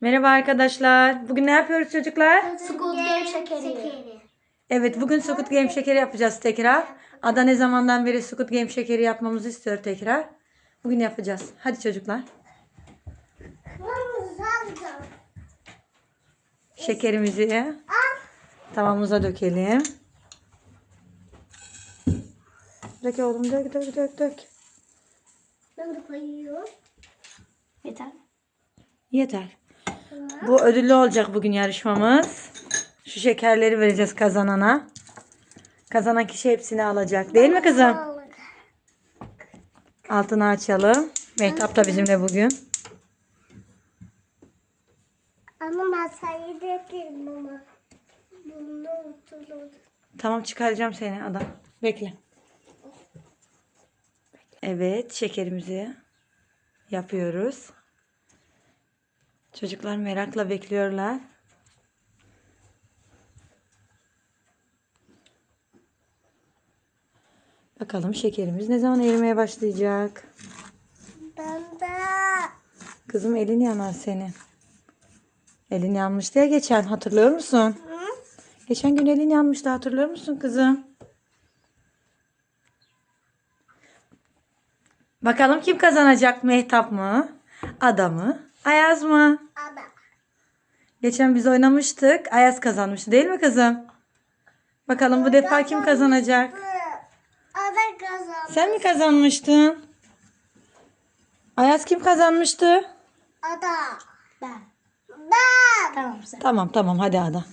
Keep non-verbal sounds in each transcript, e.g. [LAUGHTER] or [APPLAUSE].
Merhaba arkadaşlar. Bugün ne yapıyoruz çocuklar? Squid Game şekeri. Evet bugün Squid Game şekeri yapacağız tekrar. Ada ne zamandan beri Squid Game şekeri yapmamızı istiyor tekrar. Bugün yapacağız. Hadi çocuklar. Şekerimizi tavamıza dökelim. Dök oğlum dök dök dök dök. Ben de koyuyorum. Yeter. Yeter. Bu ödüllü olacak bugün yarışmamız. Şu şekerleri vereceğiz kazanana. Kazanan kişi hepsini alacak. Değil mi kızım? Altını açalım. Mehtap da bizimle bugün. Ama masayı dökerim ama. Bunu unutulur. Tamam çıkaracağım seni adam. Bekle. Evet şekerimizi yapıyoruz. Çocuklar merakla bekliyorlar. Bakalım şekerimiz ne zaman erimeye başlayacak? Ben de. Kızım elin yanar senin. Elin yanmıştı ya geçen hatırlıyor musun? Hı? Geçen gün elin yanmıştı hatırlıyor musun kızım? Bakalım kim kazanacak? Mehtap mı? Ada mı? Ayaz mı? Ada. Geçen biz oynamıştık. Ayaz kazanmıştı değil mi kızım? Bakalım bu defa kim kazanacak? Ada kazandı. Sen mi kazanmıştın? Ayaz kim kazanmıştı? Ada. Ben. Ben. Tamam sen. Tamam tamam hadi Ada.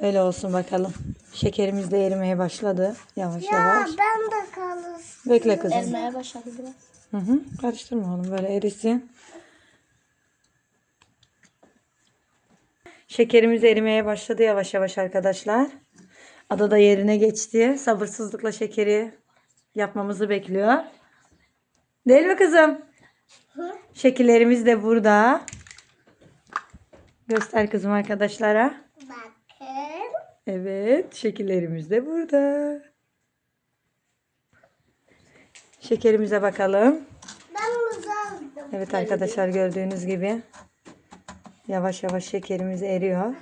Öyle olsun bakalım. Şekerimiz de erimeye başladı. Yavaş Ya yavaş. ben de kalır. Bekle kızım. Ermeye başladı biraz. Hı hı. Karıştırma oğlum böyle erisin. Şekerimiz erimeye başladı yavaş yavaş arkadaşlar. Ada da yerine geçti. Sabırsızlıkla şekeri yapmamızı bekliyor. Değil mi kızım? Hı? Şekillerimiz de burada. Göster kızım arkadaşlara. Bakın. Evet, şekillerimiz de burada. Şekerimize bakalım. Ben. Evet arkadaşlar gördüğünüz gibi yavaş yavaş şekerimiz eriyor.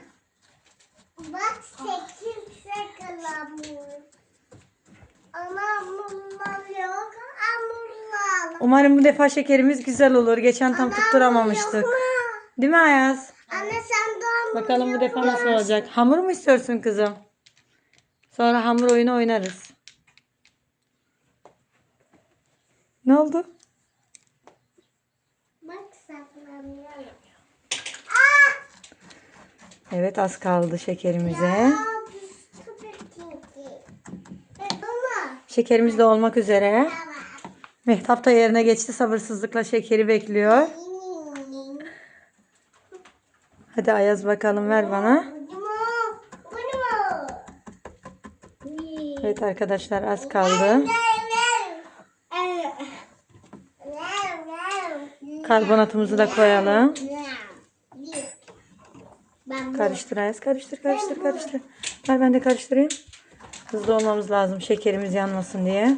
Bak sekiz sakalamıyor. Ama hamurlar yok. Hamurlar. Umarım bu defa şekerimiz güzel olur. Geçen tam tutturamamıştık. Değil mi Ayaz? Anne sen de hamur Bakalım bu defa nasıl olacak. Hamur mu istiyorsun kızım? Sonra hamur oyunu oynarız. Ne oldu? Bak saklanıyor. Evet az kaldı şekerimize. E. Şekerimiz de olmak üzere. Mehtap da yerine geçti. Sabırsızlıkla şekeri bekliyor. Hadi Ayaz bakalım ver bana. Evet arkadaşlar az kaldı. Karbonatımızı da koyalım. Ben. Karıştır Ayaz. Karıştır karıştır karıştır. Ver ben de karıştırayım. Hızlı olmamız lazım şekerimiz yanmasın diye.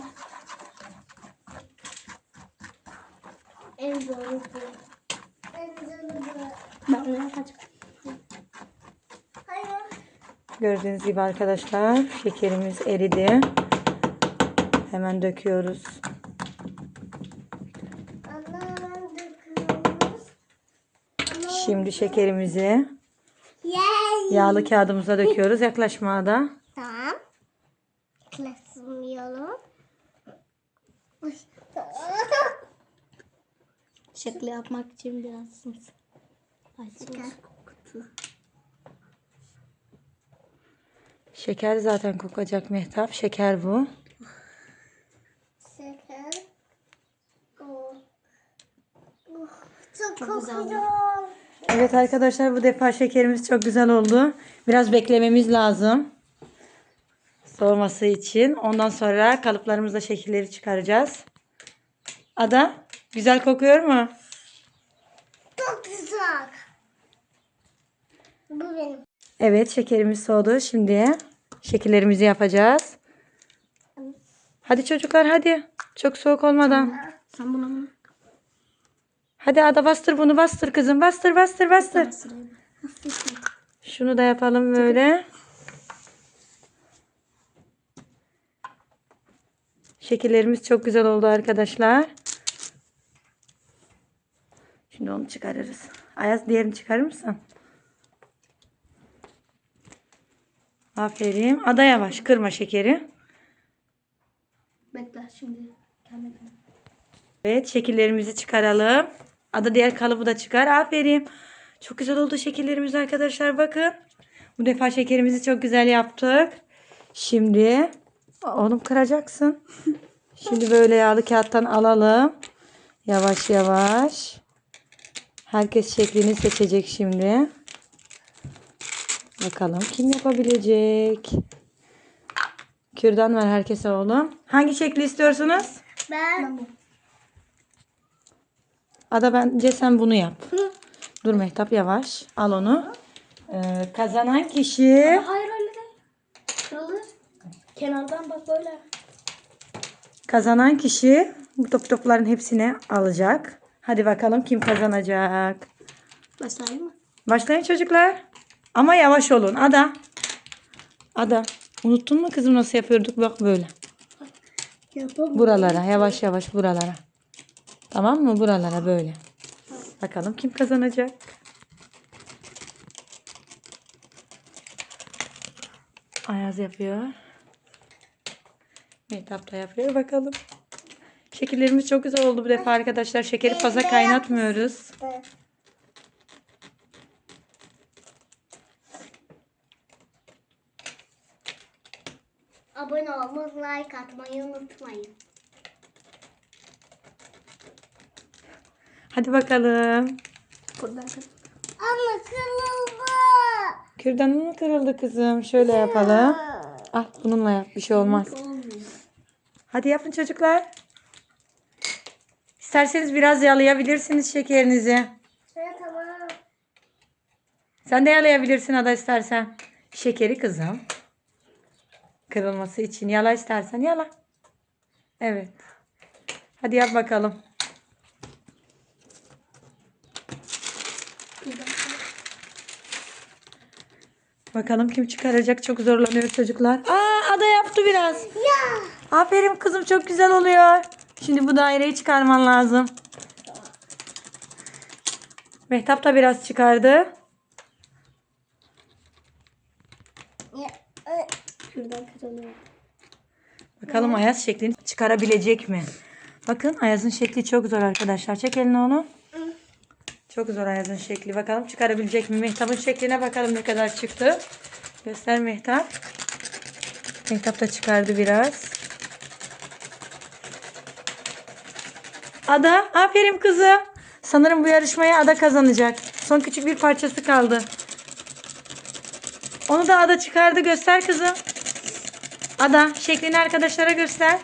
En zoru bu. En zoru bu. Ben. Gördüğünüz gibi arkadaşlar şekerimiz eridi. Hemen döküyoruz. Ana hemen döküyoruz. Şimdi şekerimizi Yay. yağlı kağıdımıza döküyoruz. Yaklaşma da. Tamam. Uy. Şekli yapmak için biraz sımsık. Şeker zaten kokacak Mehtap. Şeker bu. Şeker. Oh. Oh, Çok, Çok güzel kokuyor. Evet arkadaşlar bu defa şekerimiz çok güzel oldu. Biraz beklememiz lazım. Soğuması için. Ondan sonra kalıplarımızda şekilleri çıkaracağız. Ada güzel kokuyor mu? Çok güzel. Bu benim. Evet şekerimiz soğudu. Şimdi şekillerimizi yapacağız. Hadi çocuklar hadi. Çok soğuk olmadan. Sen bunu Hadi Ada bastır bunu bastır kızım. Bastır bastır bastır. Şunu da yapalım böyle. Şekillerimiz çok güzel oldu arkadaşlar. Şimdi onu çıkarırız. Ayaz diğerini çıkarır mısın? Aferin. Ada yavaş. Kırma şekeri. Bekle şimdi. Evet şekillerimizi çıkaralım. Ada diğer kalıbı da çıkar. Aferin. Çok güzel oldu şekillerimiz arkadaşlar. Bakın. Bu defa şekerimizi çok güzel yaptık. Şimdi oğlum kıracaksın. [LAUGHS] Şimdi böyle yağlı kağıttan alalım. Yavaş yavaş. Herkes şeklini seçecek şimdi. Bakalım kim yapabilecek? Kürdan var herkese oğlum. Hangi şekli istiyorsunuz? Ben Ada bence sen bunu yap. Dur Mehtap yavaş. Al onu. Ee, kazanan kişi Hayır öyle değil. Kırılır. Kenardan bak böyle. kazanan kişi bu top topların hepsini alacak. Hadi bakalım kim kazanacak. Başlayayım mı? Başlayın çocuklar. Ama yavaş olun. Ada. Ada. Unuttun mu kızım nasıl yapıyorduk? Bak böyle. Yapalım. Buralara yavaş yavaş buralara. Tamam mı? Buralara böyle. Bakalım kim kazanacak? Ayaz yapıyor. Mehtap da yapıyor. Bakalım. Şekillerimiz çok güzel oldu bu defa arkadaşlar. Şekeri fazla kaynatmıyoruz. abone olmayı, like atmayı unutmayın. Hadi bakalım. Buradan. Ama kırıldı. Kürdanın mı kırıldı kızım? Şöyle yapalım. Al bununla yap. Bir şey olmaz. Hadi yapın çocuklar. İsterseniz biraz yalayabilirsiniz şekerinizi. Evet tamam. Sen de yalayabilirsin ada istersen. Şekeri kızım. Kırılması için yala istersen yala. Evet. Hadi yap bakalım. Bakalım kim çıkaracak. Çok zorlanıyor çocuklar. Aa ada yaptı biraz. Ya. Aferin kızım çok güzel oluyor. Şimdi bu daireyi çıkarman lazım. Mehtap da biraz çıkardı. Şuradan kırılıyor. Bakalım Ayaz şeklini çıkarabilecek mi? Bakın Ayaz'ın şekli çok zor arkadaşlar. Çek elini onu. Çok zor Ayaz'ın şekli. Bakalım çıkarabilecek mi? Mehtap'ın şekline bakalım ne kadar çıktı. Göster Mehtap. Mehtap da çıkardı biraz. Ada, aferin kızım. Sanırım bu yarışmayı Ada kazanacak. Son küçük bir parçası kaldı. Onu da Ada çıkardı. Göster kızım. Ada şeklini arkadaşlara göster.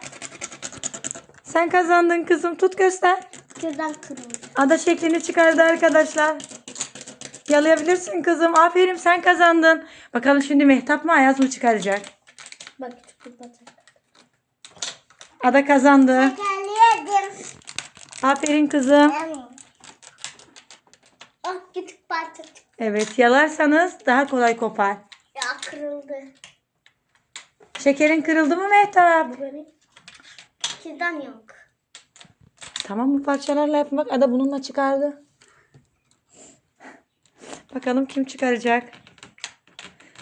Sen kazandın kızım. Tut göster. Kürdan kırıldı. Ada şeklini çıkardı arkadaşlar. Yalayabilirsin kızım. Aferin sen kazandın. Bakalım şimdi Mehtap mı Ayaz mı çıkaracak? Bak parça. Ada kazandı. Aferin kızım. Ah küçük parça çıktı. Evet yalarsanız daha kolay kopar. Ya kırıldı. Şekerin kırıldı mı Mehtap? Bu benim. Kürdan yok. Tamam bu parçalarla yapın. Bak Ada bununla çıkardı. Bakalım kim çıkaracak?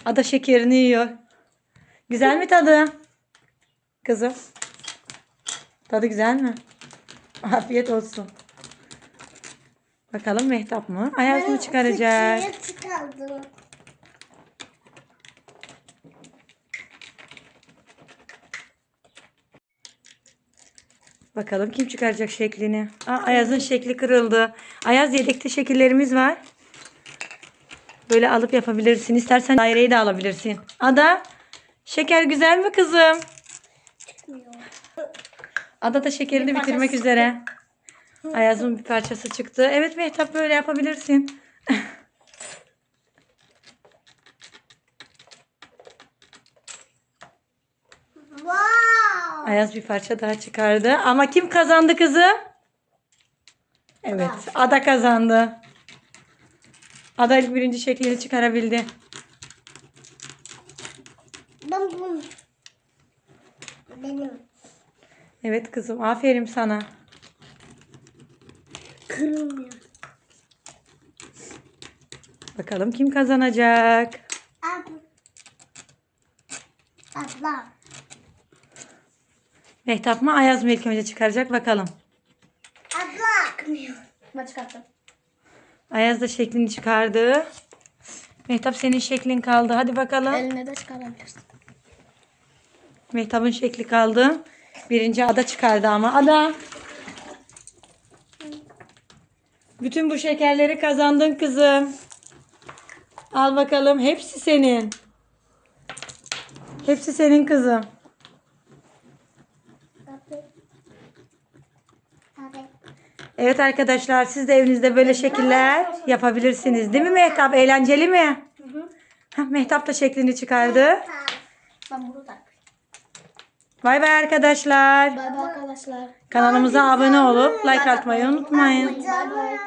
Ada şekerini yiyor. Güzel mi tadı? Kızım. Tadı güzel mi? Afiyet olsun. Bakalım Mehtap mı? Ayaz mı çıkaracak? Çıkardım. Bakalım kim çıkaracak şeklini. Aa, Ayaz'ın şekli kırıldı. Ayaz yedekte şekillerimiz var. Böyle alıp yapabilirsin. İstersen daireyi de alabilirsin. Ada şeker güzel mi kızım? Çıkmıyor. Ada da şekerini Bir bitirmek üzere. Ayaz'ın bir parçası çıktı. Evet Mehtap böyle yapabilirsin. [LAUGHS] Ayaz bir parça daha çıkardı. Ama kim kazandı kızım? Evet. Ada kazandı. Ada ilk birinci şeklini çıkarabildi. Ben bunu. Benim. Evet kızım. Aferin sana. Kırılmıyor. Bakalım kim kazanacak? Abla. Abla. Mehtap mı Ayaz mı ilk önce çıkaracak bakalım. Abla. Kırmıyor. Ben çıkarttım. Ayaz da şeklini çıkardı. Mehtap senin şeklin kaldı. Hadi bakalım. Eline de çıkarabilirsin. Mehtap'ın şekli kaldı. Birinci ada çıkardı ama. Ada. Bütün bu şekerleri kazandın kızım. Al bakalım. Hepsi senin. Hepsi senin kızım. Evet arkadaşlar siz de evinizde böyle şekiller yapabilirsiniz. Değil mi Mehtap? Eğlenceli mi? Hah, Mehtap da şeklini çıkardı. Ben bunu da. Bay bay arkadaşlar. Bay bay arkadaşlar. Kanalımıza abone olup like atmayı unutmayın. Bay bay.